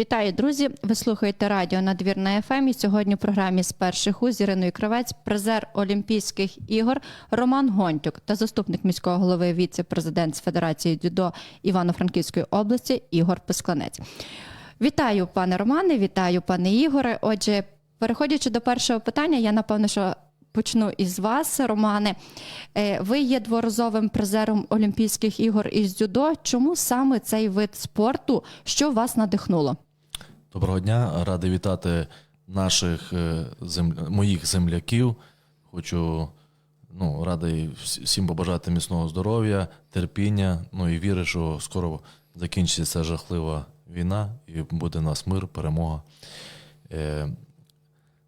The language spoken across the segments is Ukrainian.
Вітаю, друзі! Ви слухаєте радіо Надвірна ФМ. І сьогодні в програмі з перших уз Іриною Кравець, призер Олімпійських ігор Роман Гонтюк та заступник міського голови віце-президент з Федерації дзюдо Івано-Франківської області Ігор Пискланець. Вітаю, пане Романе, вітаю, пане Ігоре. Отже, переходячи до першого питання, я напевно, що почну із вас, Романе. Е, Ви є дворазовим призером Олімпійських ігор із дзюдо. Чому саме цей вид спорту? Що вас надихнуло? Доброго дня, радий вітати наших е, зем... моїх земляків. Хочу ну, радий всім побажати міцного здоров'я, терпіння. Ну і вірю, що скоро закінчиться ця жахлива війна і буде у нас мир, перемога. Е,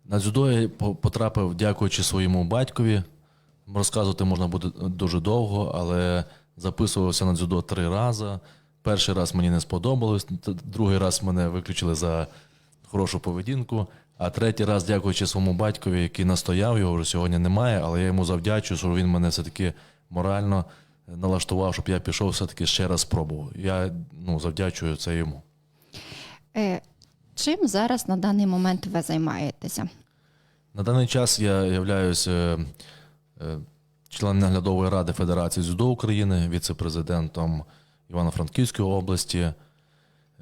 На дзюдо я потрапив, дякуючи своєму батькові. Розказувати можна буде дуже довго, але записувався на дзюдо три рази. Перший раз мені не сподобалось, другий раз мене виключили за хорошу поведінку. А третій раз, дякуючи своєму батькові, який настояв, його вже сьогодні немає, але я йому завдячую, що він мене все-таки морально налаштував, щоб я пішов все-таки ще раз спробував. Я ну, завдячую це йому. Е, Чим зараз на даний момент ви займаєтеся? На даний час я являюсь е, е, членом наглядової ради Федерації дзюдо України, віце-президентом Івано-Франківської області.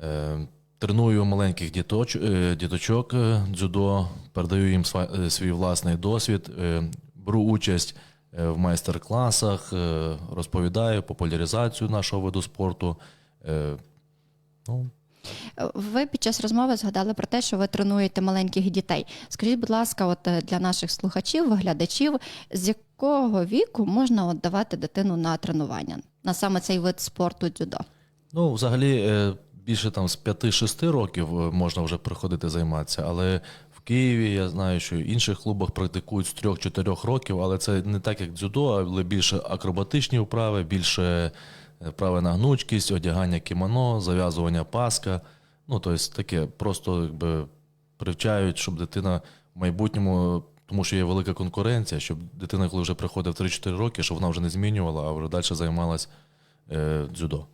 Е, Треную маленьких діточ, е, діточок е, дзюдо, передаю їм свій власний досвід, беру участь в майстер-класах, розповідаю популяризацію нашого виду спорту. Ну, Ви під час розмови згадали про те, що ви тренуєте маленьких дітей. Скажіть, будь ласка, от для наших слухачів, глядачів, з якого віку можна от давати дитину на тренування на саме цей вид спорту дзюдо? Ну, взагалі, е, більше там з 5-6 років е, можна вже приходити займатися, але в Києві я знаю, що в інших клубах практикують з 3-4 років, але це не так, як дзюдо, але більше акробатичні вправи, більше е, вправи на гнучкість, одягання кімоно, зав'язування паска. Ну, тобто таке, просто якби привчають, щоб дитина в майбутньому, тому що є велика конкуренція, щоб дитина, коли вже приходить в 3-4 роки, щоб вона вже не змінювала, а вже далі займалась е, дзюдо.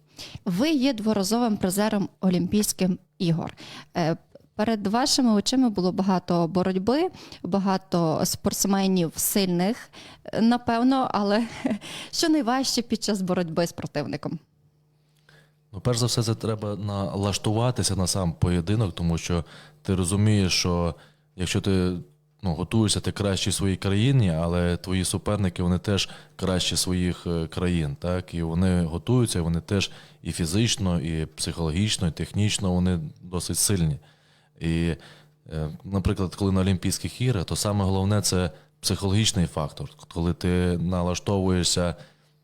Ви є дворазовим призером Олімпійських ігор. Е, Перед вашими очима було багато боротьби, багато спортсменів сильних, е, напевно, але що найважче під час боротьби з противником? Ну, перш за все, це треба налаштуватися на сам поєдинок, тому що ти розумієш, що якщо ти ну, готуєшся, ти кращий в своїй країні, але твої суперники вони теж кращі своїх е, країн. Так? І вони готуються, і вони теж і фізично, і психологічно, і технічно вони досить сильні. І, е, наприклад, коли на Олімпійських іграх, то саме головне це психологічний фактор, коли ти налаштовуєшся,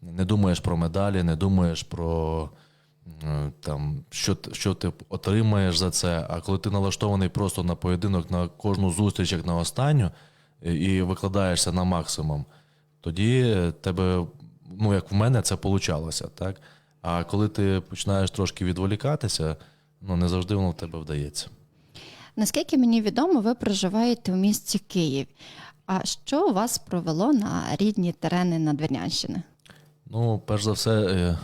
не думаєш про медалі, не думаєш про там, що, що ти отримаєш за це. А коли ти налаштований просто на поєдинок на кожну зустріч, як на останню, і- викладаєшся на максимум, тоді е, тебе, ну як в мене, це получалося, так? А коли ти починаєш трошки відволікатися, ну не завжди воно в тебе вдається. Наскільки мені відомо, ви проживаєте в місті Київ. А що вас провело на рідні терени Надвірнянщини? Ну, перш за все, е, е,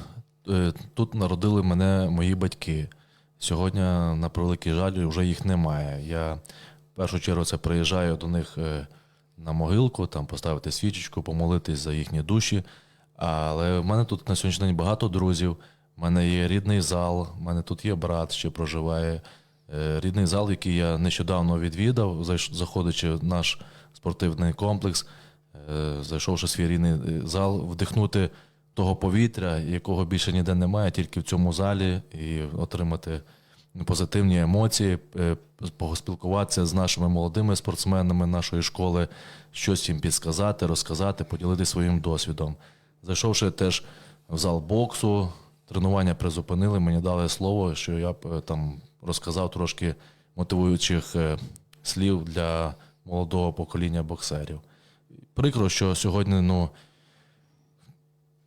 тут народили мене мої батьки. Сьогодні, на превеликий жаль, вже їх немає. Я в першу чергу це приїжджаю до них е, на могилку, там поставити свічечку, помолитись за їхні душі. Але в мене тут на сьогоднішній день багато друзів. У мене є рідний зал, в мене тут є брат, що проживає. Е, Рідний зал, який я нещодавно відвідав, заходячи в наш спортивний комплекс, е, зайшовши в свій рідний е, зал, вдихнути того повітря, якого більше ніде немає, тільки в цьому залі, і отримати позитивні емоції, е, поспілкуватися з нашими молодими спортсменами нашої школи, щось їм підсказати, розказати, поділитися своїм досвідом. Зайшовши теж в зал боксу, тренування призупинили, мені дали слово, що я б е, там розказав трошки мотивуючих е, слів для молодого покоління боксерів. Прикро, що сьогодні ну,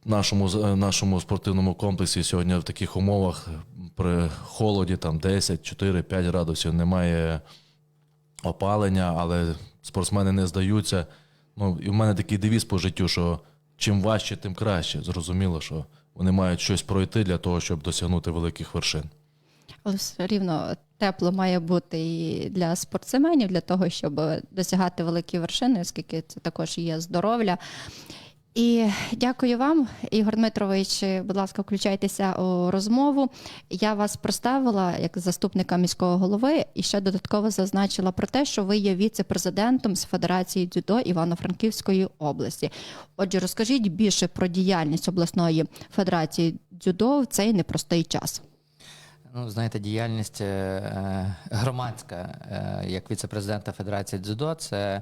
нашому, е, нашому спортивному комплексі сьогодні в таких умовах при холоді там 10, 4, 5 градусів немає опалення, але спортсмени не здаються. Ну, і в мене такий девіз по життю, що чим важче, тим краще. Зрозуміло, що вони мають щось пройти для того, щоб досягнути великих вершин. Але все рівно тепло має бути і для спортсменів, для того, щоб досягати великі вершини, оскільки це також є здоров'я. І дякую вам, Ігор Дмитрович. Будь ласка, включайтеся у розмову. Я вас представила як заступника міського голови і ще додатково зазначила про те, що ви є віце-президентом з Федерації дзюдо Івано-Франківської області. Отже, розкажіть більше про діяльність обласної федерації дзюдо в цей непростий час. Ну, знаєте, діяльність е, громадська, е, як віце-президента Федерації дзюдо, це,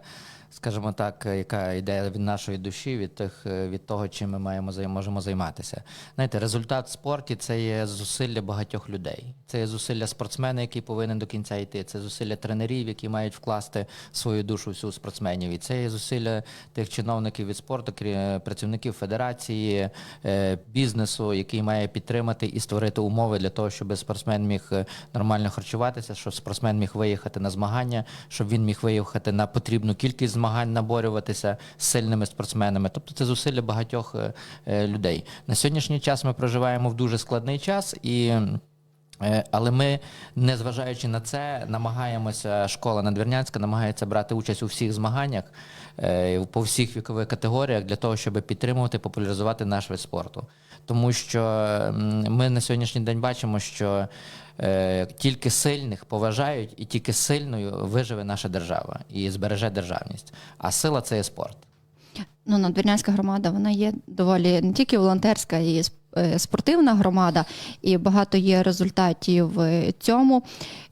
скажімо так, яка йде від нашої душі, від тих е, від того, чим ми маємо можемо займатися. Знаєте, результат в спорті це є зусилля багатьох людей. Це є зусилля спортсмена, який повинен до кінця йти. Це зусилля тренерів, які мають вкласти свою душу всю спортсменів. І це є зусилля тих чиновників від спорту, працівників федерації, е, бізнесу, який має підтримати і створити умови для того, щоб спортсмен міг е, нормально харчуватися, щоб спортсмен міг виїхати на змагання, щоб він міг виїхати на потрібну кількість змагань, наборюватися з сильними спортсменами. Тобто це зусилля багатьох е, е, людей. На сьогоднішній час ми проживаємо в дуже складний час і. Але ми, незважаючи на це, намагаємося, школа Надвірнянська намагається брати участь у всіх змаганнях по всіх вікових категоріях для того, щоб підтримувати, популяризувати наш вид спорту. Тому що ми на сьогоднішній день бачимо, що е, тільки сильних поважають, і тільки сильною виживе наша держава і збереже державність. А сила це є спорт. Ну, надвірнянська громада вона є доволі не тільки волонтерська, і е, спортивна громада, і багато є результатів в цьому.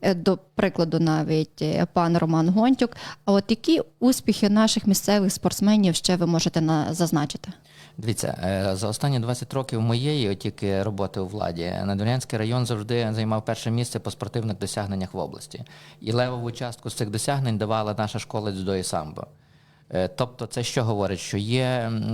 Е, До прикладу, навіть е, пан Роман Гонтюк. А от які успіхи наших місцевих спортсменів ще ви можете на зазначити? Дивіться, е, за останні 20 років моєї от тільки роботи у владі Надвірнянський район завжди займав перше місце по спортивних досягненнях в області. І левову частку з цих досягнень давала наша школа дзюдо і самбо. Е, Тобто, це що говорить, що є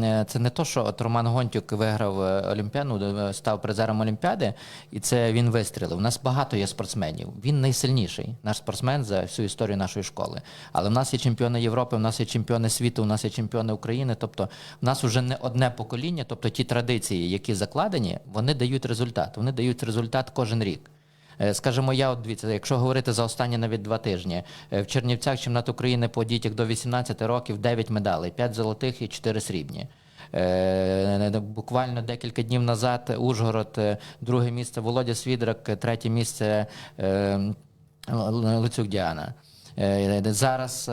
е, це не то, що от Роман Гонтюк виграв е, Олімпіаду, е, став призером Олімпіади, і це він вистрілив. У нас багато є спортсменів. Він найсильніший наш спортсмен за всю історію нашої школи. Але в нас є чемпіони Європи, в нас є чемпіони світу, у нас є чемпіони України. Тобто, в нас вже не одне покоління, тобто ті традиції, які закладені, вони дають результат. Вони дають результат кожен рік. Е, Скажімо, я от дивіться, якщо говорити за останні навіть два тижні, е, в Чернівцях чемпіонат України по дітях до 18 років 9 медалей, 5 золотих і 4 срібні. Е, Буквально декілька днів назад Ужгород, друге місце Володя Свідрак, третє місце Л- Луцюк Діана. Зараз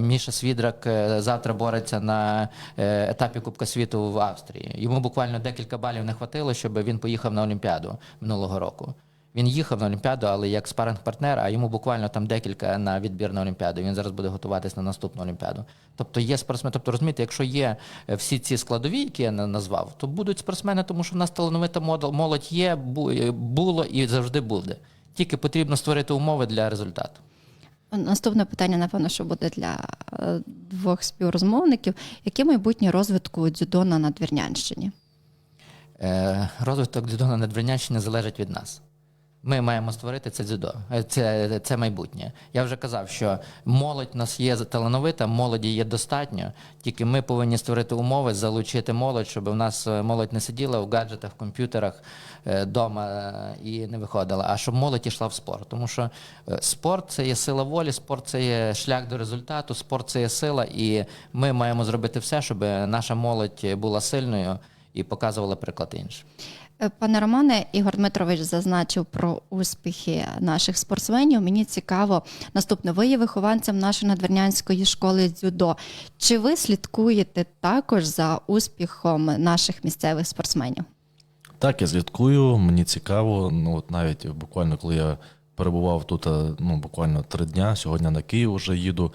Міша Свідрак завтра бореться на етапі Кубка світу в Австрії. Йому буквально декілька балів не хватило, щоб він поїхав на Олімпіаду минулого року. Він їхав на Олімпіаду, але як спаринг-партнер, а йому буквально там декілька на відбір на Олімпіаду. Він зараз буде готуватись на наступну Олімпіаду. Тобто є спортсмени. Тобто розумієте, якщо є е, всі ці складові, які я назвав, то будуть спортсмени, тому що в нас талановита молодь є, е, було і завжди буде. Тільки потрібно створити умови для результату. Наступне питання, напевно, що буде для е, двох співрозмовників. Яке майбутнє розвитку дзюдо на Надвірнянщині? Розвиток дзюдо на Надвірнянщині залежить від нас. Ми маємо створити це дзюдо, е, це, це майбутнє. Я вже казав, що молодь у нас є талановита, молоді є достатньо. Тільки ми повинні створити умови, залучити молодь, щоб у нас е, молодь не сиділа в гаджетах, в комп'ютерах вдома і не виходила, а щоб молодь йшла в спорт. Тому що е, спорт це є сила волі, спорт це є шлях до результату, спорт це є сила, і ми маємо зробити все, щоб наша молодь була сильною і показувала приклад іншим. Е, Пане Романе, Ігор Дмитрович зазначив про успіхи наших спортсменів. Мені цікаво, наступне, ви є вихованцем нашої надвірнянської школи дзюдо. Чи ви слідкуєте також за успіхом наших місцевих спортсменів? Так, я слідкую, мені цікаво. Ну, от навіть буквально, коли я перебував тут, е, ну, буквально три дня, сьогодні на Київ вже їду.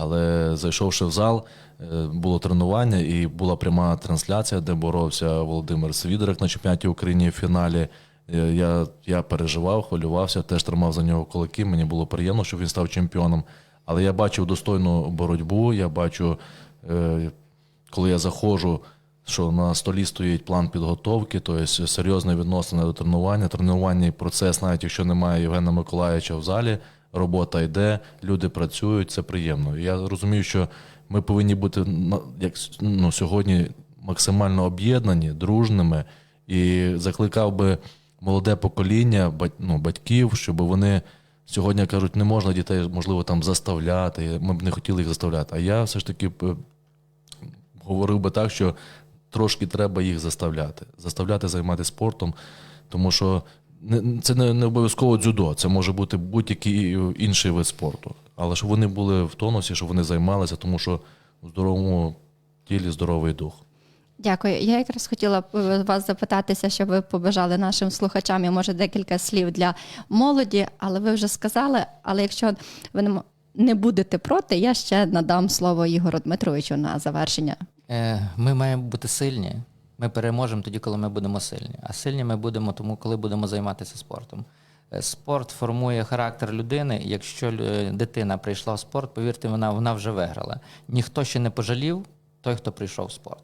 Але зайшовши в зал, е, було тренування і була пряма трансляція, де боровся Володимир Свідрак на чемпіонаті України в фіналі. Е, Я, я переживав, хвилювався, теж тримав за нього кулаки. Мені було приємно, що він став чемпіоном. Але я бачив достойну боротьбу. Я бачу, е, коли я заходжу, що на столі стоїть план підготовки, тобто серйозне відношення до тренування. Тренувальний процес, навіть якщо немає Євгена Миколаївича в залі, робота йде, люди працюють, це приємно. Я розумію, що ми повинні бути як ну, сьогодні максимально об'єднані, дружними і закликав би молоде покоління, ну, батьків, щоб вони Сьогодні кажуть, не можна дітей, можливо, там заставляти. Ми б не хотіли їх заставляти. А я все ж таки е, говорив би так, що трошки треба їх заставляти. Заставляти займатися спортом, тому що це не, не обов'язково дзюдо, це може бути будь-який інший вид спорту. Але щоб вони були в тонусі, щоб вони займалися, тому що у здоровому тілі здоровий дух. Дякую. Я якраз хотіла е, вас запитатися, щоб ви побажали нашим слухачам, і може декілька слів для молоді, але ви вже сказали. Але якщо ви не будете проти, я ще надам слово Ігору Дмитровичу на завершення. Е, Ми маємо бути сильні. Ми переможемо тоді, коли ми будемо сильні. А сильні ми будемо тому, коли будемо займатися спортом. Е, Спорт формує характер людини. Якщо дитина прийшла в спорт, повірте, вона, вона вже виграла. Ніхто ще не пожалів той, хто прийшов в спорт.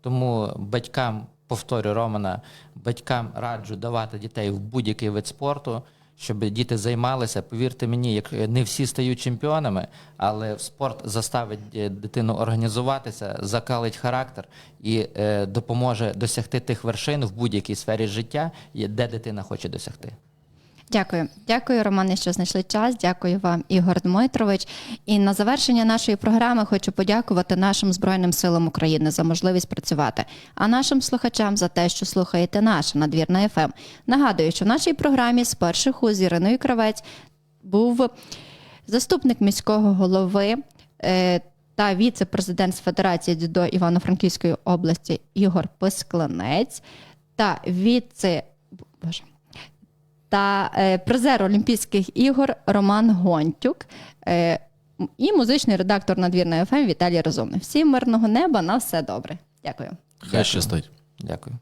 Тому батькам, повторю Романа, батькам раджу давати дітей в будь-який вид спорту, щоб діти займалися. Повірте мені, як не всі стають чемпіонами, але спорт заставить е, дитину організуватися, закалить характер і е, допоможе досягти тих вершин в будь-якій сфері життя, де дитина хоче досягти. Дякую, дякую, Романе, що знайшли час. Дякую вам, Ігор Дмитрович. І на завершення нашої програми хочу подякувати нашим Збройним силам України за можливість працювати, а нашим слухачам за те, що слухаєте наше надвірна ФМ. Нагадую, що в нашій програмі з перших уз Іриною Кравець був заступник міського голови. е, Та віце-президент Федерації дзюдо Івано-Франківської області Ігор Пискланець та віце Боже, та е, призер Олімпійських ігор Роман Гонтюк е, і музичний редактор надвірної ФМ Віталій Розумний. Всім мирного неба на все добре. Дякую. Хай щастить. Дякую.